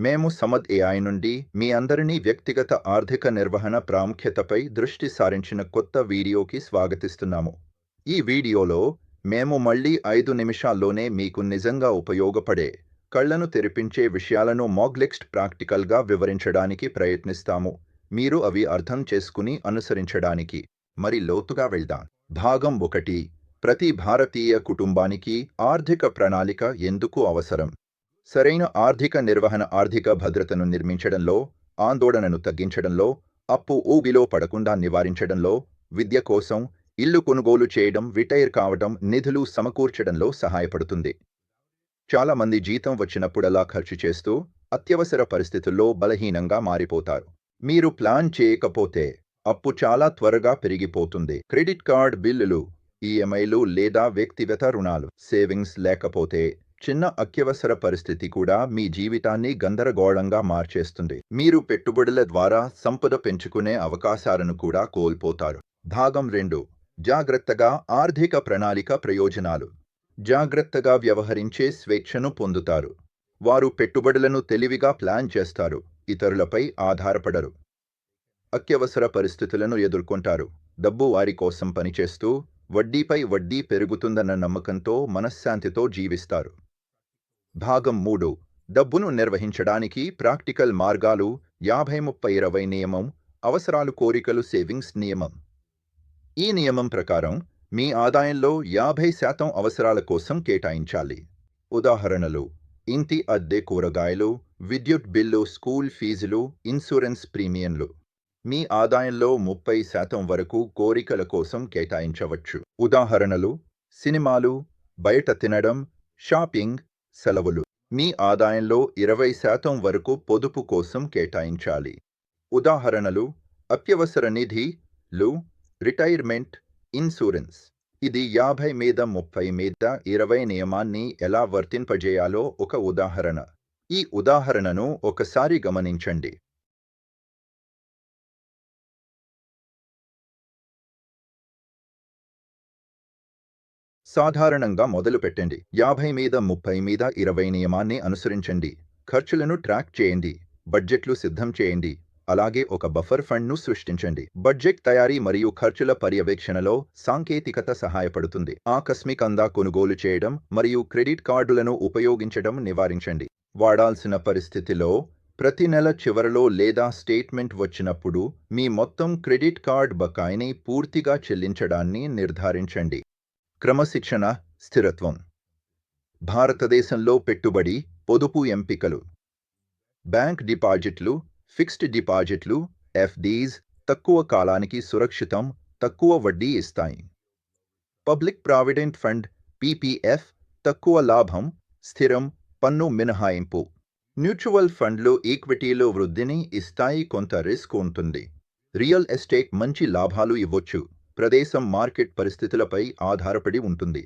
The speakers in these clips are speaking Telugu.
మేము సమద్ ఏఐ నుండి మీ అందరినీ వ్యక్తిగత ఆర్థిక నిర్వహణ ప్రాముఖ్యతపై దృష్టి సారించిన కొత్త వీడియోకి స్వాగతిస్తున్నాము. ఈ వీడియోలో మేము మళ్ళీ ఐదు నిమిషాల్లోనే మీకు నిజంగా ఉపయోగపడే కళ్ళను తెరిపించే విషయాలను మాగ్లెక్స్ట్ ప్రాక్టికల్గా వివరించడానికి ప్రయత్నిస్తాము. మీరు అవి అర్థం చేసుకుని అనుసరించడానికి. మరి లోతుగా వెళ్దాం. భాగం ఒకటి. ప్రతి భారతీయ కుటుంబానికి ఆర్థిక ప్రణాళిక ఎందుకు అవసరం? సరైన ఆర్థిక నిర్వహణ ఆర్థిక భద్రతను నిర్మించడంలో ఆందోళనను తగ్గించడంలో అప్పు ఊబిలో పడకుండా నివారించడంలో విద్య కోసం ఇల్లు కొనుగోలు చేయడం రిటైర్ కావడం నిధులు సమకూర్చడంలో సహాయపడుతుంది. చాలా మంది జీతం వచ్చినప్పుడలా ఖర్చు చేస్తూ అత్యవసర పరిస్థితుల్లో బలహీనంగా మారిపోతారు. మీరు ప్లాన్ చేయకపోతే అప్పు చాలా త్వరగా పెరిగిపోతుంది. క్రెడిట్ కార్డ్ బిల్లులు ఈఎంఐలు లేదా వ్యక్తిగత రుణాలు సేవింగ్స్ లేకపోతే చిన్న అత్యవసర పరిస్థితి కూడా మీ జీవితాన్ని గందరగోళంగా మార్చేస్తుంది. మీరు పెట్టుబడుల ద్వారా సంపద పెంచుకునే అవకాశాలను కూడా కోల్పోతారు. భాగం రెండు జాగ్రత్తగా ఆర్థిక ప్రణాళిక ప్రయోజనాలు. జాగ్రత్తగా వ్యవహరించే స్వేచ్ఛను పొందుతారు. వారు పెట్టుబడులను తెలివిగా ప్లాన్ చేస్తారు ఇతరులపై ఆధారపడరు. అత్యవసర పరిస్థితులను ఎదుర్కొంటారు. డబ్బు వారి కోసం పనిచేస్తూ వడ్డీపై వడ్డీ పెరుగుతుందన్న నమ్మకంతో మనశ్శాంతితో జీవిస్తారు. భాగం మూడు. డబ్బును నిర్వహించడానికి ప్రాక్టికల్ మార్గాలు యాభై ముప్పై ఇరవై నియమం అవసరాలు కోరికలు సేవింగ్స్ నియమం. ఈ నియమం ప్రకారం మీ ఆదాయంలో యాభై శాతం అవసరాల కోసం కేటాయించాలి. ఉదాహరణలు ఇంటి అద్దె కూరగాయలు విద్యుత్ బిల్లు స్కూల్ ఫీజులు ఇన్సూరెన్స్ ప్రీమియంలు. మీ ఆదాయంలో ముప్పై శాతం వరకు కోరికల కోసం కేటాయించవచ్చు. ఉదాహరణలు సినిమాలు బయట తినడం షాపింగ్ సెలవులు. మీ ఆదాయంలో ఇరవై శాతం వరకు పొదుపు కోసం కేటాయించాలి. ఉదాహరణలు అత్యవసర నిధి లు రిటైర్మెంట్ ఇన్సూరెన్స్. ఇది యాభై మీద ముప్పై మీద ఇరవై నియమాన్ని ఎలా వర్తింపజేయాలో ఒక ఉదాహరణ. ఈ ఉదాహరణను ఒకసారి గమనించండి. సాధారణంగా మొదలు పెట్టండి. యాభై మీద ముప్పై మీద ఇరవై నియమాన్ని అనుసరించండి. ఖర్చులను ట్రాక్ చేయండి. బడ్జెట్లు సిద్ధం చేయండి. అలాగే ఒక బఫర్ ఫండ్ను సృష్టించండి. బడ్జెట్ తయారీ మరియు ఖర్చుల పర్యవేక్షణలో సాంకేతికత సహాయపడుతుంది. ఆకస్మికంగా కొనుగోలు చేయడం మరియు క్రెడిట్ కార్డులను ఉపయోగించడం నివారించండి. వాడాల్సిన పరిస్థితిలో ప్రతి నెల చివరలో లేదా స్టేట్మెంట్ వచ్చినప్పుడు మీ మొత్తం క్రెడిట్ కార్డ్ బకాయిని పూర్తిగా చెల్లించడాన్ని నిర్ధారించండి. క్రమశిక్షణ స్థిరత్వం. భారతదేశంలో పెట్టుబడి పొదుపు ఎంపికలు. బ్యాంక్ డిపాజిట్లు ఫిక్స్డ్ డిపాజిట్లు ఎఫ్డీస్ తక్కువ కాలానికి సురక్షితం తక్కువ వడ్డీ ఇస్తాయి. పబ్లిక్ ప్రావిడెంట్ ఫండ్ పీపీఎఫ్ తక్కువ లాభం స్థిరం పన్ను మినహాయింపు. మ్యూచువల్ ఫండ్లు ఈక్విటీలో వృద్ధిని ఇస్తాయి కొంత రిస్క్ ఉంటుంది. రియల్ ఎస్టేట్ మంచి లాభాలు ఇవ్వొచ్చు. ప్రదేశం మార్కెట్ పరిస్థితులపై ఆధారపడి ఉంటుంది.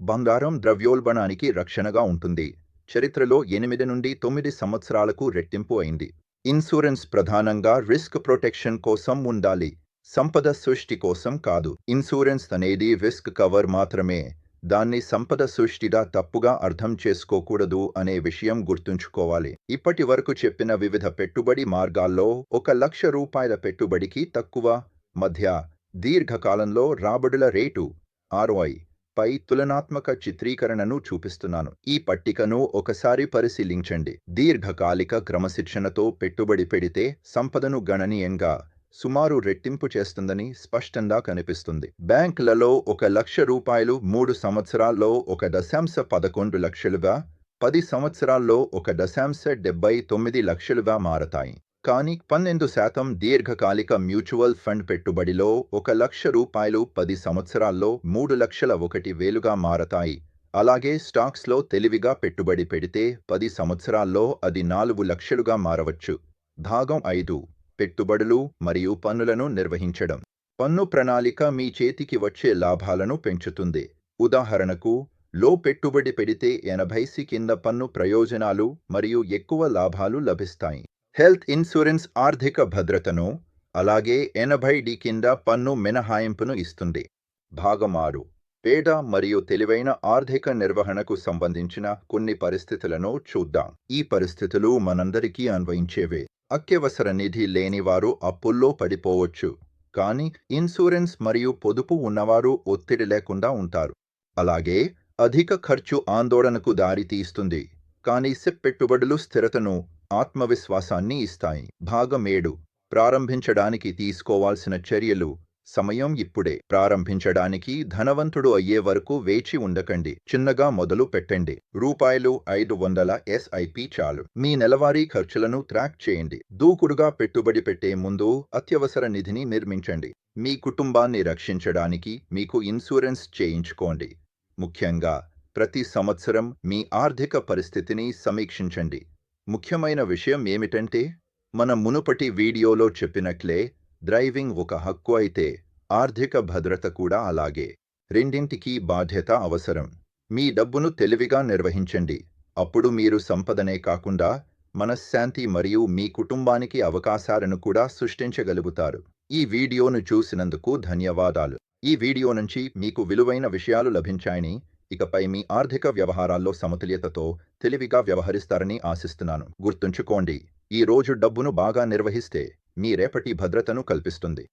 బంగారం ద్రవ్యోల్బణానికి రక్షణగా ఉంటుంది. చరిత్రలో ఎనిమిది నుండి తొమ్మిది సంవత్సరాలకు రెట్టింపు అయింది. ఇన్సూరెన్స్ ప్రధానంగా రిస్క్ ప్రొటెక్షన్ కోసం ఉండాలి. సంపద సృష్టి కోసం కాదు. ఇన్సూరెన్స్ అనేది రిస్క్ కవర్ మాత్రమే. దాన్ని సంపద సృష్టిగా తప్పుగా అర్థం చేసుకోకూడదు అనే విషయం గుర్తుంచుకోవాలి. ఇప్పటి వరకు చెప్పిన వివిధ పెట్టుబడి మార్గాల్లో ఒక లక్ష రూపాయల పెట్టుబడికి తక్కువ మధ్య దీర్ఘకాలంలో రాబడుల రేటు ఆర్ఓఐ పై తులనాత్మక చిత్రీకరణను చూపిస్తున్నాను. ఈ పట్టికను ఒకసారి పరిశీలించండి. దీర్ఘకాలిక క్రమశిక్షణతో పెట్టుబడి పెడితే సంపదను గణనీయంగా సుమారు రెట్టింపు చేస్తుందని స్పష్టంగా కనిపిస్తుంది. బ్యాంకులలో ఒక లక్ష రూపాయలు మూడు సంవత్సరాల్లో ఒక దశాంశ పదకొండు లక్షలుగా పది సంవత్సరాల్లో ఒక దశాంశ డెబ్బై తొమ్మిది లక్షలుగా మారతాయి. కానీ పన్నెండు శాతం దీర్ఘకాలిక మ్యూచువల్ ఫండ్ పెట్టుబడిలో ఒక లక్ష రూపాయలు పది సంవత్సరాల్లో మూడు లక్షల ఒకటి వేలుగా మారతాయి. అలాగే స్టాక్స్లో తెలివిగా పెట్టుబడి పెడితే పది సంవత్సరాల్లో అది నాలుగు లక్షలుగా మారవచ్చు. భాగం ఐదు. పెట్టుబడులు మరియు పన్నులను నిర్వహించడం. పన్ను ప్రణాళిక మీ చేతికి వచ్చే లాభాలను పెంచుతుంది. ఉదాహరణకు లో పెట్టుబడి పెడితే ఎనభైసి కింద పన్ను ప్రయోజనాలు మరియు ఎక్కువ లాభాలు లభిస్తాయి. హెల్త్ ఇన్సూరెన్స్ ఆర్థిక భద్రతను అలాగే ఎనభై డి కింద పన్ను మినహాయింపును ఇస్తుంది. భాగమారు పేద మరియు తెలివైన ఆర్థిక నిర్వహణకు సంబంధించిన కొన్ని పరిస్థితులను చూద్దాం. ఈ పరిస్థితులు మనందరికీ అన్వయించేవే. అత్యవసర నిధి లేనివారు అప్పుల్లో పడిపోవచ్చు. కానీ ఇన్సూరెన్స్ మరియు పొదుపు ఉన్నవారు ఒత్తిడి లేకుండా ఉంటారు. అలాగే అధిక ఖర్చు ఆందోళనకు దారితీస్తుంది. కానీ సిప్ పెట్టుబడులు స్థిరతను ఆత్మవిశ్వాసాన్ని ఇస్తాయి. భాగమేడు ప్రారంభించడానికి తీసుకోవాల్సిన చర్యలు. సమయం ఇప్పుడే. ప్రారంభించడానికి ధనవంతుడు అయ్యే వరకు వేచి ఉండకండి. చిన్నగా మొదలు పెట్టండి. రూపాయలు ఐదు వందల ఎస్ఐపి చాలు. మీ నెలవారీ ఖర్చులను ట్రాక్ చేయండి. దూకుడుగా పెట్టుబడి పెట్టే ముందు అత్యవసర నిధిని నిర్మించండి. మీ కుటుంబాన్ని రక్షించడానికి మీకు ఇన్సూరెన్స్ చేయించుకోండి. ముఖ్యంగా ప్రతి సంవత్సరం మీ ఆర్థిక పరిస్థితిని సమీక్షించండి. ముఖ్యమైన విషయం ఏమిటంటే మన మునుపటి వీడియోలో చెప్పినట్లే డ్రైవింగ్ ఒక హక్కు అయితే ఆర్థిక భద్రత కూడా అలాగే. రెండింటికీ బాధ్యత అవసరం. మీ డబ్బును తెలివిగా నిర్వహించండి. అప్పుడు మీరు సంపదనే కాకుండా మనశ్శాంతి మరియు మీ కుటుంబానికి అవకాశాలను కూడా సృష్టించగలుగుతారు. ఈ వీడియోను చూసినందుకు ధన్యవాదాలు. ఈ వీడియో నుంచి మీకు విలువైన విషయాలు లభించాయని ఇకపై మీ ఆర్థిక వ్యవహారాల్లో సమతుల్యతతో తెలివిగా వ్యవహరిస్తారని ఆశిస్తున్నాను. గుర్తుంచుకోండి ఈ రోజు డబ్బును బాగా నిర్వహిస్తే మీ రేపటి భద్రతను కల్పిస్తుంది.